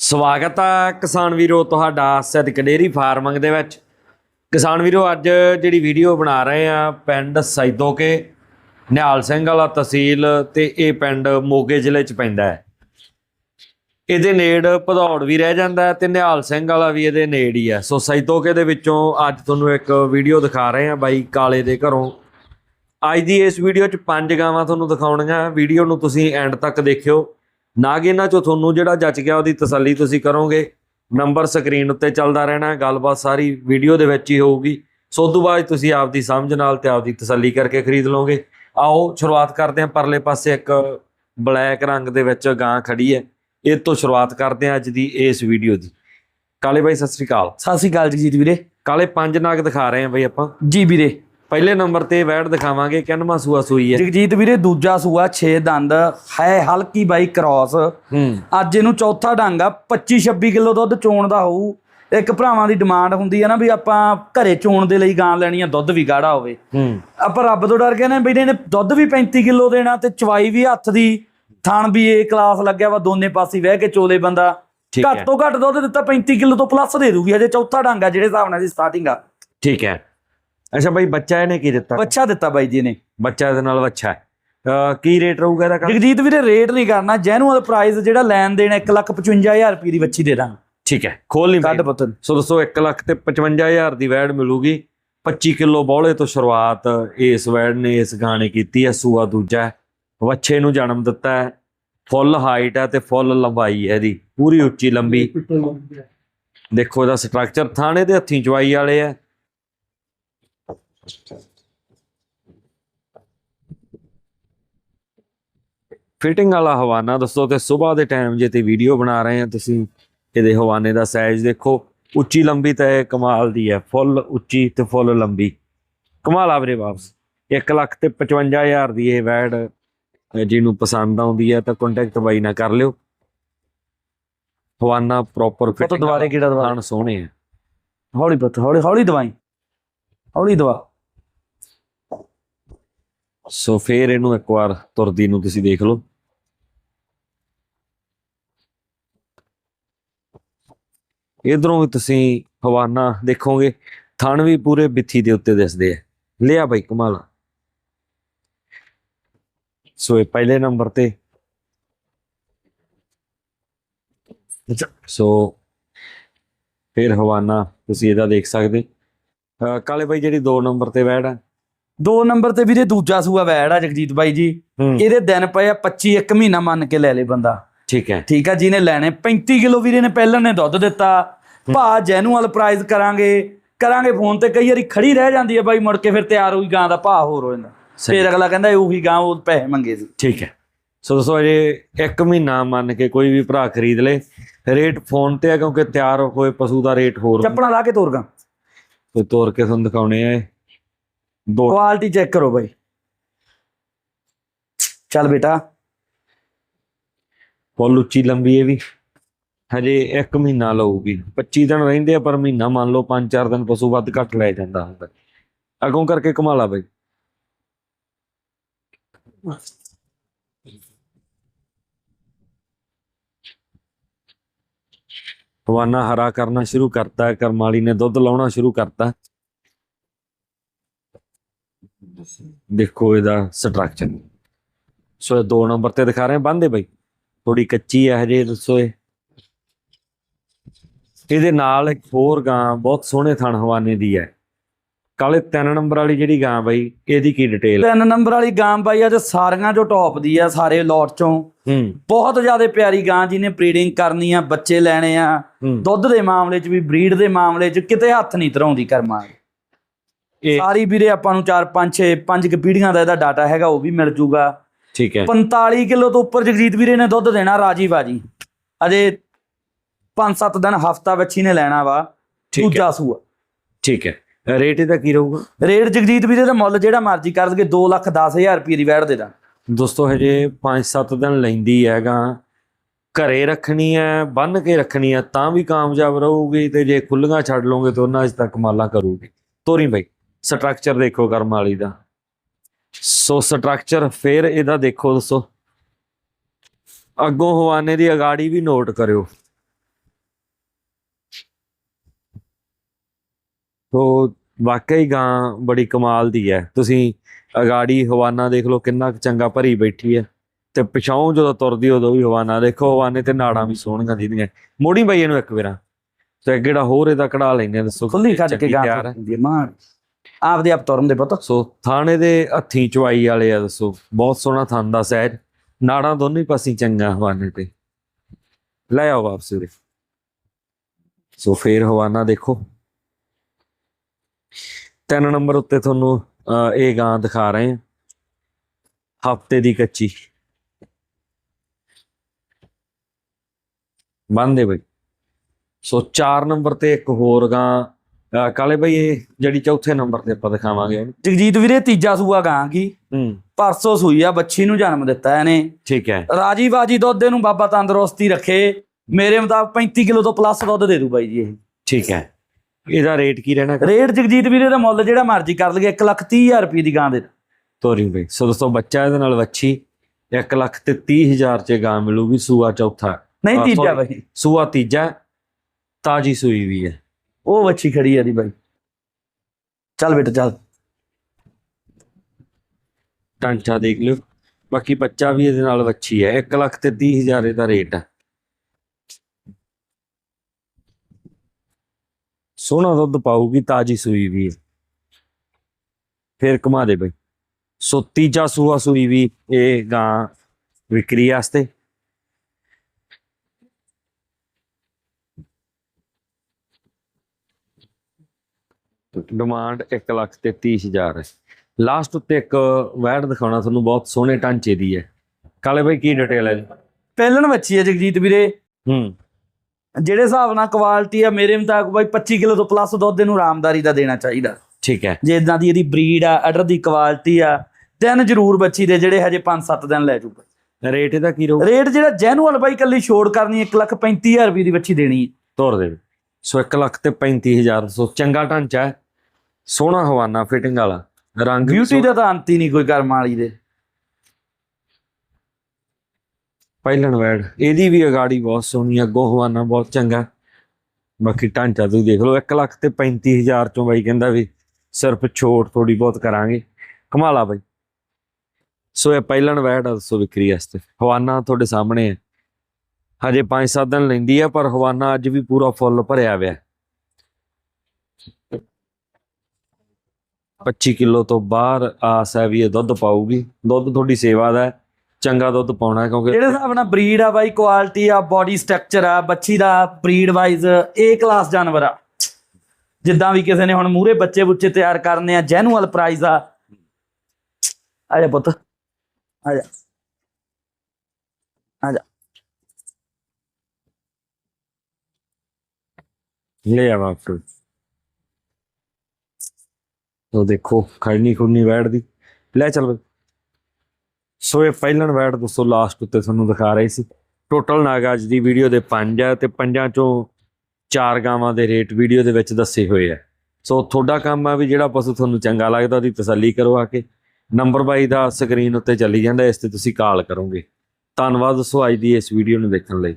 ਸਵਾਗਤ ਆ ਕਿਸਾਨ ਵੀਰੋ ਤੁਹਾਡਾ ਸਿੱਧਕ ਡੇਰੀ ਫਾਰਮਿੰਗ ਦੇ ਵਿੱਚ। ਕਿਸਾਨ ਵੀਰੋ, ਅੱਜ ਜਿਹੜੀ ਵੀਡੀਓ ਬਣਾ ਰਹੇ ਆ ਪਿੰਡ ਸੈਦੋਕੇ, ਨਿਹਾਲ ਸਿੰਘ ਵਾਲਾ ਤਹਿਸੀਲ ਤੇ ਇਹ ਪਿੰਡ ਮੋਗੇ ਜ਼ਿਲ੍ਹੇ ਚ ਪੈਂਦਾ ਹੈ। ਇਹਦੇ ਨੇੜ ਭਦੌੜ ਵੀ ਰਹਿ ਜਾਂਦਾ ਹੈ ਤੇ ਨਿਹਾਲ ਸਿੰਘ ਵਾਲਾ ਵੀ ਇਹਦੇ ਨੇੜ ਹੀ ਹੈ। ਸੋ ਸੈਦੋਕੇ ਦੇ ਵਿੱਚੋਂ ਅੱਜ ਤੁਹਾਨੂੰ ਇੱਕ ਵੀਡੀਓ ਦਿਖਾ ਰਹੇ ਆ ਬਾਈ ਕਾਲੇ ਦੇ ਘਰੋਂ। ਅੱਜ ਦੀ ਇਸ ਵੀਡੀਓ 'ਚ ਪੰਜ ਗਾਵਾਂ ਤੁਹਾਨੂੰ ਦਿਖਾਉਣੀਆਂ। ਵੀਡੀਓ ਨੂੰ ਤੁਸੀਂ ਐਂਡ ਤੱਕ ਦੇਖਿਓ। ਨਾ ਕਿ ਇਹਨਾਂ 'ਚੋਂ ਤੁਹਾਨੂੰ ਜਿਹੜਾ ਜੱਚ ਗਿਆ ਉਹਦੀ ਤਸੱਲੀ ਤੁਸੀਂ ਕਰੋਗੇ। ਨੰਬਰ ਸਕਰੀਨ ਉੱਤੇ ਚੱਲਦਾ ਰਹਿਣਾ ਗੱਲਬਾਤ ਸਾਰੀ ਵੀਡੀਓ ਦੇ ਵਿੱਚ ਹੀ ਹੋਊਗੀ। ਸੋ ਤੋਂ ਬਾਅਦ ਤੁਸੀਂ ਆਪਦੀ ਸਮਝ ਨਾਲ ਤੇ ਆਪਦੀ ਤਸੱਲੀ ਕਰਕੇ ਖਰੀਦ ਲਓਗੇ। ਆਓ ਸ਼ੁਰੂਆਤ ਕਰਦੇ ਹਾਂ। ਪਰਲੇ ਪਾਸੇ ਇੱਕ ਬਲੈਕ ਰੰਗ ਦੇ ਵਿੱਚ ਗਾਂ ਖੜੀ ਹੈ। ਇਹ ਤੋਂ ਸ਼ੁਰੂਆਤ ਕਰਦੇ ਹਾਂ ਅੱਜ ਦੀ ਇਸ ਵੀਡੀਓ ਦੀ। ਕਾਲੇ ਬਾਈ ਸਤਿ ਸ੍ਰੀ ਅਕਾਲ। ਸਤਿ ਸ਼੍ਰੀ ਅਕਾਲ ਜਗਜੀਤ ਵੀਰੇ। ਕਾਲੇ ਪੰਜ ਨਾਗ ਦਿਖਾ ਰਹੇ ਹਾਂ ਬਈ ਆਪਾਂ। ਜੀ ਵੀਰੇ। ਪਹਿਲੇ ਨੰਬਰ ਤੇ ਵੈੜ ਦਿਖਾਵਾਂਗੇ ਕਿੰਨਵਾਂ ਸੂਆ ਸੂਈ ਹੈ। ਜਗਜੀਤ ਵੀਰੇ ਦੂਜਾ ਸੂਆ 6 ਦੰਦ ਹੈ ਹਲਕੀ ਬਾਈ ਕ੍ਰਾਸ ਅੱਜ ਇਹਨੂੰ ਚੌਥਾ ਡੰਗ ਆ 25 26 ਕਿਲੋ ਦੁੱਧ ਚੋਣ ਦਾ ਹੋਊ। ਇੱਕ ਭਰਾਵਾਂ ਦੀ ਡਿਮਾਂਡ ਹੁੰਦੀ ਹੈ ਨਾ ਵੀ ਆਪਾਂ ਘਰੇ ਚੋਣ ਦੇ ਲਈ ਗਾਂ ਲੈਣੀ ਆ ਦੁੱਧ ਵੀ ਗਾੜਾ ਹੋਵੇ। ਆਪਾਂ ਰੱਬ ਤੋਂ ਡਰ ਕੇ ਨੇ ਵੀ ਇਹਨੇ ਦੁੱਧ ਵੀ 35 ਕਿਲੋ ਦੇਣਾ ਤੇ ਚਵਾਈ ਵੀ ਹੱਥ ਦੀ। ਥਣ ਵੀ ਏ ਕਲਾਸ ਲੱਗਿਆ ਵਾ ਦੋਨੇ ਪਾਸੇ ਵਹਿ ਕੇ ਚੋਲੇ ਬੰਦਾ। ਘੱਟ ਤੋਂ ਘੱਟ ਦੁੱਧ ਦਿੱਤਾ 35 ਕਿਲੋ ਤੋਂ ਪਲੱਸ ਦੇ ਦੂਗੀ ਹਜੇ ਚੌਥਾ ਡੰਗ ਆ ਜਿਹੜੇ ਹਿਸਾਬ ਨਾਲ ਦੀ ਸਟਾਰਟਿੰਗ ਆ। ਠੀਕ ਹੈ। ਅੱਛਾ ਬਾਈ ਬੱਚਾ ਇਹਨੇ ਕੀ ਦਿੱਤਾ? ਬੱਚਾ ਦਿੱਤਾ ਬਾਈ ਜੀ ਨੇ ਬੱਚਾ ਇਹਦੇ ਨਾਲ ਬੱਚਾ ਕੀ ਰੇਟ ਰਹੂਗਾ ਇਹਦਾ? ਜਗਜੀਤ ਵੀਰੇ ਰੇਟ ਨਹੀਂ ਕਰਨਾ। ਜੈਨੂਅਲ ਪ੍ਰਾਈਸ ਜਿਹੜਾ ਲੈਣ ਦੇਣ 155000 ਰੁਪਏ ਦੀ ਬੱਚੀ ਦੇ ਦਾਂ ਠੀਕ ਹੈ ਖੋਲ ਨਹੀਂ ਕੱਢ ਪਈ ਪੁੱਤ। ਸੋ ਦੋਸਤੋ 1 ਲੱਖ ਤੇ 55000 ਦੀ ਵੈੜ ਮਿਲੂਗੀ। 25 ਕਿਲੋ ਬੌਲੇ ਤੋਂ ਸ਼ੁਰੂਆਤ ਇਸ ਵੈੜ ਨੇ ਇਸ ਗਾਣੇ ਕੀਤੀ ਹੈ ਸੂਆ ਦੂਜਾ। ਵੱਛੇ ਨੂੰ ਜਨਮ ਦਿੱਤਾ ਹੈ। ਫੁੱਲ ਹਾਈਟ ਹੈ ਤੇ ਫੁੱਲ ਲੰਬਾਈ ਹੈ ਇਹਦੀ। ਪੂਰੀ ਉੱਚੀ ਲੰਬੀ। ਦੇਖੋ ਇਹਦਾ ਸਟਰਕਚਰ ਥਾਣੇ ਦੇ ਹੱਥੀਂ ਚਵਾਈ ਵਾਲੇ ਆ ਫਿਟਿੰਗ ਵਾਲਾ ਹਵਾਨਾ ਦੋਸਤੋ ਤੇ ਸਵੇਰ ਦੇ ਟਾਈਮ ਜੇ ਤੇ ਵੀਡੀਓ ਬਣਾ ਰਹੇ ਆ ਤੁਸੀਂ ਇਹਦੇ ਹਵਾਨੇ ਦਾ ਸਾਈਜ਼ ਦੇਖੋ ਉੱਚੀ ਲੰਬੀ ਤਾਂ ਇਹ ਕਮਾਲ ਦੀ ਹੈ ਫੁੱਲ ਉੱਚੀ ਤੇ ਫੁੱਲ ਲੰਬੀ। ਕਮਾਲ ਆ ਵੀਰੇ ਵਾਪਸ। 1 ਲੱਖ ਤੇ 55000 ਦੀ ਇਹ ਵੈਡ ਜਿਹਨੂੰ ਪਸੰਦ ਆਉਂਦੀ ਹੈ ਤਾਂ ਕੰਟੈਕਟ ਬਾਈ ਨਾਲ ਕਰ ਲਿਓ। ਹਵਾਨਾ ਪ੍ਰੋਪਰ ਫਿਟਿੰਗ ਦੁਬਾਰੇ ਕਿਹੜਾ ਦਵਾ ਖਾਣ ਸੋਹਣੇ ਆ। ਹੌਲੀ ਪੁੱਤ ਹੌਲੀ ਹੌਲੀ ਦਵਾਈ। ਹੌਲੀ ਦਵਾ। ਸੋ ਫੇਰ ਇਹਨੂੰ ਇੱਕ ਵਾਰ ਤੁਰਦੀ ਨੂੰ ਤੁਸੀਂ ਦੇਖ ਲਓ। ਇਧਰੋਂ ਵੀ ਤੁਸੀਂ ਹਵਾਨਾ ਦੇਖੋਗੇ, ਥਣ ਵੀ ਪੂਰੇ ਬਿੱਥੀ ਦੇ ਉੱਤੇ ਦਿਸਦੇ ਆ। ਲਿਆ ਬਾਈ ਕਮਾਲ। ਸੋ ਇਹ ਪਹਿਲੇ ਨੰਬਰ ਤੇ। ਸੋ ਫਿਰ ਹਵਾਨਾ ਤੁਸੀਂ ਇਹਦਾ ਦੇਖ ਸਕਦੇ। ਕਾਲੇ ਬਾਈ ਜਿਹੜੀ 2 ਨੰਬਰ ਤੇ ਬੈਠ ਆ। ਦੋ ਨੰਬਰ ਤੇ ਵੀਰੇ ਦੂਜਾ ਸੂਆ ਵੈੜ ਆ ਜਗਜੀਤ ਬਾਈ ਜੀ। ਹੂੰ। ਇਹਦੇ ਦਿਨ ਪਏ ਆ 25 ਇੱਕ ਮਹੀਨਾ ਮੰਨ ਕੇ ਲੈ ਲੇ ਬੰਦਾ। ਠੀਕ ਹੈ। ਠੀਕ ਆ ਜਿਹਨੇ ਲੈਣੇ। 35 ਕਿਲੋ ਵੀਰੇ ਨੇ ਪਹਿਲਾਂ ਨੇ ਦੁੱਧ ਦਿੱਤਾ। ਭਾ ਜੈਨੂਅਲ ਪ੍ਰਾਈਸ ਕਰਾਂਗੇ। ਕਰਾਂਗੇ ਫੋਨ ਤੇ ਕਈ ਵਾਰੀ ਖੜੀ ਰਹਿ ਜਾਂਦੀ ਹੈ ਬਾਈ ਮੁੜ ਕੇ ਫਿਰ ਤਿਆਰ ਹੋਈ ਗਾਂ ਦਾ ਭਾ ਹੋਰ ਹੋ ਜਾਂਦਾ। ਫਿਰ ਅਗਲਾ ਕਹਿੰਦਾ ਉਹੀ ਗਾਂ ਉਹ ਪੈਸੇ ਮੰਗੇ ਸੀ। ਠੀਕ ਹੈ। ਸੋ ਦੋਸਤੋ ਅਜੇ ਇੱਕ ਮਹੀਨਾ ਮੰਨ ਕੇ ਕੋਈ ਵੀ ਭਰਾ ਖਰੀਦ ਲੇ। ਰੇਟ ਫੋਨ ਤੇ ਹੈ ਕਿਉਂਕਿ ਤਿਆਰ ਹੋਏ ਪਸ਼ੂ ਦਾ ਰੇਟ ਹੋਰ ਚੱਪਣਾ ਲਾ ਕੇ ਤੋਰ ਗਾ। ਕੋਈ ਤੋਰ ਕੇ ਤੁਹਾਨੂੰ ਦਿਖਾਉਣੇ ਆ। ਦੋ। ਕੁਆਲਿਟੀ ਚੈੱਕ ਕਰੋ ਬਾਈ। ਚੱਲ ਬੇਟਾ। ਫੁੱਲ ਉੱਚੀ ਲੰਬੀ ਇਹ ਵੀ। ਹਜੇ ਇੱਕ ਮਹੀਨਾ ਲਊਗੀ। 25 ਦਿਨ ਰਹਿੰਦੇ ਆ ਪਰ ਮਹੀਨਾ ਮੰਨ ਲਓ 5-4 ਦਿਨ ਪਸ਼ੂ ਵੱਧ ਘੱਟ ਲੈ ਜਾਂਦਾ ਹੁੰਦਾ। ਅਗੋਂ ਕਰਕੇ ਕਮਾਲਾ ਬਈ। ਹਵਾਨਾ ਹਰਾ ਕਰਨਾ ਸ਼ੁਰੂ ਕਰਤਾ ਹੈ, ਕਰਮ ਵਾਲੀ ਨੇ ਦੁੱਧ ਲਾਉਣਾ ਸ਼ੁਰੂ ਕਰਤਾ। ਦੇਖੋ ਇਹਦਾ ਸਟਰਕਚਰ ਸੋ ਇਹ ਦੋ ਨੰਬਰ ਤੇ ਦਿਖਾ ਰਹੇ ਬੰਦੇ ਬਈ। ਥੋੜੀ ਕੱਚੀ ਹੈ ਹਜੇ ਦੱਸੋ ਇਹ। ਇਹਦੇ ਨਾਲ ਇੱਕ ਹੋਰ ਗਾਂ ਬਹੁਤ ਸੋਹਣੇ ਥਣ ਹਵਾਨੇ ਦੀ ਹੈ। ਕਾਲੇ ਤਿੰਨ ਨੰਬਰ ਵਾਲੀ ਜਿਹੜੀ ਗਾਂ ਬਈ ਇਹਦੀ ਕੀ ਡਿਟੇਲ ਤਿੰਨ ਨੰਬਰ ਵਾਲੀ ਗਾਂ ਬਾਈ ਤੇ ਸਾਰੀਆਂ ਜੋ ਟੌਪ ਦੀ ਆ ਸਾਰੇ ਲੋਟ ਚੋਂ। ਬਹੁਤ ਜ਼ਿਆਦਾ ਪਿਆਰੀ ਗਾਂ ਜਿਹਨੇ ਬਰੀਡਿੰਗ ਕਰਨੀ ਆ ਬੱਚੇ ਲੈਣੇ ਆ। ਦੁੱਧ ਦੇ ਮਾਮਲੇ 'ਚ ਵੀ ਬਰੀਡ ਦੇ ਮਾਮਲੇ 'ਚ ਕਿਤੇ ਹੱਥ ਨਹੀਂ ਧਰਾਉਂਦੀ ਕਰਮਾਂ। ਇਹ ਸਾਰੀ ਵੀਰੇ ਆਪਾਂ ਨੂੰ 4 5 6 5 ਕੁ ਪੀੜ੍ਹੀਆਂ ਦਾ ਇਹਦਾ ਡਾਟਾ ਹੈਗਾ ਉਹ ਵੀ ਮਿਲ ਜੂਗਾ। ਠੀਕ ਹੈ। 45 ਕਿਲੋ ਤੋਂ ਉੱਪਰ ਜਗਜੀਤ ਵੀਰੇ ਨੇ ਦੁੱਧ ਦੇਣਾ ਰਾਜੀ ਬਾਜੀ। ਅਜੇ 5-7 ਦਿਨ ਹਫਤਾ ਬੱਚੀ ਨੇ ਲੈਣਾ ਵਾ ਹੈ। ਦੂਜਾ ਸੂਆ ਠੀਕ ਹੈ। ਰੇਟ ਇਹਦਾ ਕੀ ਰਹੂਗਾ? ਰੇਟ ਜਗਜੀਤ ਵੀਰੇ ਦਾ ਮੁੱਲ ਜਿਹੜਾ ਮਰਜ਼ੀ ਕਰ ਦਗੇ 2 ਲੱਖ 10000 ਰੁਪਏ ਦੀ ਵੈੜ ਦੇ ਦਾਂ ਦੋਸਤੋ ਹਜੇ 5-7 ਦਿਨ ਲੈਂਦੀ ਹੈਗਾ। ਘਰੇ ਰੱਖਣੀ ਹੈ ਬੰਨ ਕੇ ਰੱਖਣੀ ਹੈ ਤਾਂ ਵੀ ਕਾਮਯਾਬ ਰਹੂਗੀ ਤੇ ਜੇ ਖੁੱਲੀਆਂ ਛੱਡ ਲਓਗੇ ਤਾਂ ਉਹਨਾਂ 'ਚ ਤੱਕ ਮਾਲਾ ਕਰੂਗੀ। ਤੋਰੀ ਬਈ। ਸਟਰਕਚਰ ਦੇਖੋ ਕਰਮ ਵਾਲੀ ਦਾ। ਸੋ ਸਟਰਕਚਰ ਫਿਰ ਇਹਦਾ ਦੇਖੋ ਦੱਸੋ। ਅੱਗੋਂ ਹਵਾਨੇ ਦੀ ਅਗਾੜੀ ਵੀ ਨੋਟ ਕਰਿਓ। ਤੋ ਵਾਕਈ ਗਾਂ ਬੜੀ ਕਮਾਲ ਦੀ ਹੈ। ਤੁਸੀਂ ਅਗਾੜੀ ਹਵਾਨਾ ਦੇਖ ਲਓ ਕਿੰਨਾ ਚੰਗਾ ਭਰੀ ਬੈਠੀ ਹੈ। ਤੇ ਪਿਛਾਉਂ ਜਦੋਂ ਤੁਰਦੀ ਉਦੋਂ ਵੀ ਹਵਾਨਾ ਦੇਖੋ ਹਵਾਨੇ ਤੇ ਨਾੜਾਂ ਵੀ ਸੋਹਣੀਆਂ ਦੀਦੀਆਂ ਮੋੜੀ ਬਈ ਇਹਨੂੰ ਇੱਕ ਵਾਰਾ। ਤੇ ਕਿਹੜਾ ਹੋਰ ਇਹਦਾ ਕਢਾ ਲੈਨੇ ਦੱਸੋ ਖੁੱਲੀ ਕੱਢ ਕੇ ਗਾਂ ਦੀ ਮਾਂ ਆਪਦੇ ਆਪ ਤੁਰਨ ਦੇ ਪੁੱਤ। ਸੋ ਥਾਣੇ ਦੇ ਹੱਥੀ ਚਵਾਈ ਵਾਲੇ ਆ ਦੱਸੋ। ਬਹੁਤ ਸੋਹਣਾ ਥਣ ਦਾ ਸਹਿਜ। ਨਾੜਾਂ ਦੋਨੇ ਪਾਸੇ ਚੰਗਾ ਹਵਾਨੇ ਤੇ। ਲੈ ਆਓ ਵਾਪਸ ਉਰੇ। ਸੋ ਫੇਰ ਹਵਾਨਾ ਦੇਖੋ। ਤਿੰਨ ਨੰਬਰ ਉੱਤੇ ਤੁਹਾਨੂੰ ਅਹ, ਇਹ ਗਾਂ ਦਿਖਾ ਰਹੇ ਹਾਂ। ਹਫ਼ਤੇ ਦੀ ਕੱਚੀ। ਬੰਦੇ ਬਈ। ਸੋ 4 ਨੰਬਰ ਤੇ ਇੱਕ ਹੋਰ ਗਾਂ ਕਾਲੇ ਬਈ ਇਹ ਜਿਹੜੀ ਚੌਥੇ ਨੰਬਰ ਤੇ ਆਪਾਂ ਦਿਖਾਵਾਂਗੇ। ਜਗਜੀਤ ਵੀਰੇ ਤੀਜਾ ਸੂਆ ਗਾਂ ਕੀ? ਹੂੰ। ਪਰਸੋਂ ਸੂਈ ਆ ਬੱਚੀ ਨੂੰ ਜਨਮ ਦਿੱਤਾ ਇਹਨੇ। ਠੀਕ ਹੈ। ਰਾਜੀ ਬਾਜੀ ਦੁੱਧ ਇਹਨੂੰ ਬਾਬਾ ਤੰਦਰੁਸਤੀ ਰੱਖੇ। ਮੇਰੇ ਮੁਤਾਬਕ 35 ਕਿਲੋ ਤੋਂ ਪਲੱਸ ਦੁੱਧ ਦੇ ਦੂ ਬਾਈ ਜੀ ਇਹ। ਠੀਕ ਹੈ। ਇਹਦਾ ਰੇਟ ਕੀ ਰਹਿਣਾ? ਰੇਟ ਜਗਜੀਤ ਵੀਰੇ ਦਾ ਮੁੱਲ ਜਿਹੜਾ ਮਰਜ਼ੀ ਕਰ ਲਈਏ 1 ਲੱਖ 30 ਹਜ਼ਾਰ ਰੁਪਏ ਦੀ ਗਾਂ ਦੇ ਤੋਰੀ ਬਈ। ਸੋ ਦੋਸਤੋ ਬੱਚਾ ਇਹਦੇ ਨਾਲ ਵੱਛੀ। 1 ਲੱਖ ਤੇ 30 ਹਜ਼ਾਰ ਚ ਗਾਂ ਮਿਲੂਗੀ ਸੂਆ ਚੌਥਾ। ਨਹੀਂ ਤੀਜਾ। ਬਾਈ। ਸੂਆ ਤੀਜਾ ਤਾਜੀ ਸੂਈ ਵੀ ਹੈ। ਉਹ ਵੱਛੀ ਖੜੀ ਆ ਦੀ ਬਾਈ। ਚੱਲ ਬੇਟਾ, ਚੱਲ। ਟਾਂਚਾ ਦੇਖ ਲਿਓ। ਬਾਕੀ ਬੱਚਾ ਵੀ ਇਹਦੇ ਨਾਲ ਵੱਛੀ ਹੈ 1 ਲੱਖ ਤੇ 30 ਹਜ਼ਾਰ ਇਹਦਾ ਰੇਟ ਹੈ ਸੋਹਣਾ ਦੁੱਧ ਪਾਊਗੀ, ਤਾਜੀ ਸੂਈ ਵੀ ਹੈ ਫੇਰ ਕਮਾ ਦੇ ਬਈ। ਸੋ ਤੀਜਾ ਸੂਆ ਸੂਈ ਵੀ ਇਹ ਗਾਂ ਵਿਕਰੀ ਵਾਸਤੇ। ਡਿਮਾਂਡ 1 ਲੱਖ ਤੇ 30 ਹਜ਼ਾਰ ਹੈ। ਲਾਸਟ ਉੱਤੇ ਇੱਕ ਵੈਡ ਦਿਖਾਉਣਾ ਤੁਹਾਨੂੰ ਬਹੁਤ ਸੋਹਣੇ ਢਾਂਚੇ ਦੀ ਹੈ। ਕਾਲੇ ਬਾਈ ਕੀ ਡਿਟੇਲ ਹੈ ਪਹਿਲਣ ਵੱਛੀ ਆ ਜਗਜੀਤ ਵੀਰੇ। ਹੂੰ। ਜਿਹੜੇ ਹਿਸਾਬ ਨਾਲ ਕੁਆਲਿਟੀ ਆ ਮੇਰੇ ਮੁਤਾਬਕ ਬਾਈ 25 ਕਿਲੋ ਤੋਂ ਪਲੱਸ ਦੁੱਧ ਇਹਨੂੰ ਆਰਾਮਦਾਰੀ ਦਾ ਦੇਣਾ ਚਾਹੀਦਾ। ਠੀਕ ਹੈ। ਜੇ ਇਦਾਂ ਦੀ ਇਹਦੀ ਬਰੀਡ ਆ ਅਡਰ ਦੀ ਕੁਆਲਿਟੀ ਆ ਤਿੰਨ ਜ਼ਰੂਰ ਬੱਚੀ ਦੇ ਜਿਹੜੇ ਹਜੇ 5-7 ਦਿਨ ਲੈ ਜੂਗਾ ਰੇਟ ਇਹਦਾ ਕੀ ਰਹੂ ਰੇਟ ਜਿਹੜਾ ਜੈਨੂਅਲ ਬਾਈ ਕੱਲੀ ਛੋੜ ਕਰਨੀ 1 ਲੱਖ 35000 ਰੁਪਏ ਦੀ ਬੱਚੀ ਦੇਣੀ ਹੈ। ਤੋਰ ਦੇ ਸੋ 1 ਲੱਖ ਤੇ 35000 ਸੋ ਚੰਗਾ ਢਾਂਚਾ ਹੈ ਸੋਹਣਾ ਹਵਾਨਾ ਫਿਟਿੰਗ ਵਾਲਾ ਰੰਗ ਬਿਊਟੀ ਦਾ ਤਾਂ ਅੰਤ ਹੀ ਨਹੀਂ ਕੋਈ ਕਰਮ ਵਾਲੀ ਦੇ। ਪਹਿਲਣ ਵੈਡ ਇਹਦੀ ਵੀ ਅਗਾੜੀ ਬਹੁਤ ਸੋਹਣੀ ਹੈ, ਅੱਗੋਂ ਹਵਾਨਾ ਬਹੁਤ ਚੰਗਾ ਬਾਕੀ ਢਾਂਚਾ ਤੁਸੀਂ ਦੇਖ ਲਓ 1 ਲੱਖ ਤੇ 35000 ਚੋਂ ਬਾਈ ਕਹਿੰਦਾ ਵੀ ਸਿਰਫ ਛੋਟ ਥੋੜੀ ਬਹੁਤ ਕਰਾਂਗੇ। ਕਮਾਲਾ ਬਾਈ। ਸੋ ਇਹ ਪਹਿਲਣ ਵੈਡ ਆ ਦੱਸੋ ਵਿਕਰੀ ਵਾਸਤੇ। ਹਵਾਨਾ ਤੁਹਾਡੇ ਸਾਹਮਣੇ ਹੈ। ਹਜੇ 5-7 ਦਿਨ ਲੈਂਦੀ ਹੈ ਪਰ ਹਵਾਨਾ ਅੱਜ ਵੀ ਪੂਰਾ ਫੁੱਲ ਭਰਿਆ ਹੋਇਆ। 25 ਕਿਲੋ ਤੋਂ ਬਾਹਰ ਆਸ ਹੈ ਵੀ ਇਹ ਦੁੱਧ ਪਾਊਗੀ। ਦੁੱਧ ਤੁਹਾਡੀ ਸੇਵਾ ਦਾ ਚੰਗਾ ਦੁੱਧ ਪਾਉਣਾ, ਕਿਉਂਕਿ ਜਿਹੜੇ ਹਿਸਾਬ ਨਾਲ ਬਰੀਡ ਆ ਬਾਈ ਕੁਆਲਿਟੀ ਆ ਬਾਡੀ ਸਟਰਕਚਰ ਆ, ਬੱਚੀ ਦਾ ਬਰੀਡ ਵਾਈਜ਼ ਏ ਕਲਾਸ ਜਾਨਵਰ ਆ। ਜਿੱਦਾਂ ਵੀ ਕਿਸੇ ਨੇ ਹੁਣ ਮੂਰੇ ਬੱਚੇ ਬੁੱਚੇ ਤਿਆਰ ਕਰਨੇ ਆ ਜੈਨੂਅਲ ਪ੍ਰਾਈਜ਼ ਆ। ਆ ਪੁੱਤ। ਆ ਜਾ ਆ ਜਾ ਲੈ ਆਵਾ ਫਿਰ ਉਹ ਦੇਖੋ, ਖੜਨੀ ਖੁੜਨੀ ਵੈੜ ਦੀ ਲੈ ਚੱਲ ਬਈ। ਸੋ ਇਹ ਪਹਿਲਣ ਵੈੜ ਦੋਸਤੋ ਲਾਸਟ ਉੱਤੇ ਤੁਹਾਨੂੰ ਦਿਖਾ ਰਹੇ ਸੀ। ਟੋਟਲ ਨਾਗ ਅੱਜ ਦੀ ਵੀਡੀਓ ਦੇ ਪੰਜ ਆ ਤੇ ਪੰਜਾਂ ਚੋਂ ਚਾਰ ਗਾਵਾਂ ਦੇ ਰੇਟ ਵੀਡੀਓ ਦੇ ਵਿੱਚ ਦੱਸੇ ਹੋਏ ਆ। ਸੋ ਤੁਹਾਡਾ ਕੰਮ ਆ ਵੀ ਜਿਹੜਾ ਪਸ਼ੂ ਤੁਹਾਨੂੰ ਚੰਗਾ ਲੱਗਦਾ, ਉਹਦੀ ਤਸੱਲੀ ਕਰੋ ਆ ਕੇ। ਨੰਬਰ ਬਾਈ ਦਾ ਸਕਰੀਨ ਉੱਤੇ ਚੱਲੀ ਜਾਂਦਾ, ਇਸ ਤੇ ਤੁਸੀਂ ਕਾਲ ਕਰੋਗੇ। ਧੰਨਵਾਦ ਦੋਸਤੋ ਅੱਜ ਦੀ ਇਸ ਵੀਡੀਓ ਨੂੰ ਦੇਖਣ ਲਈ।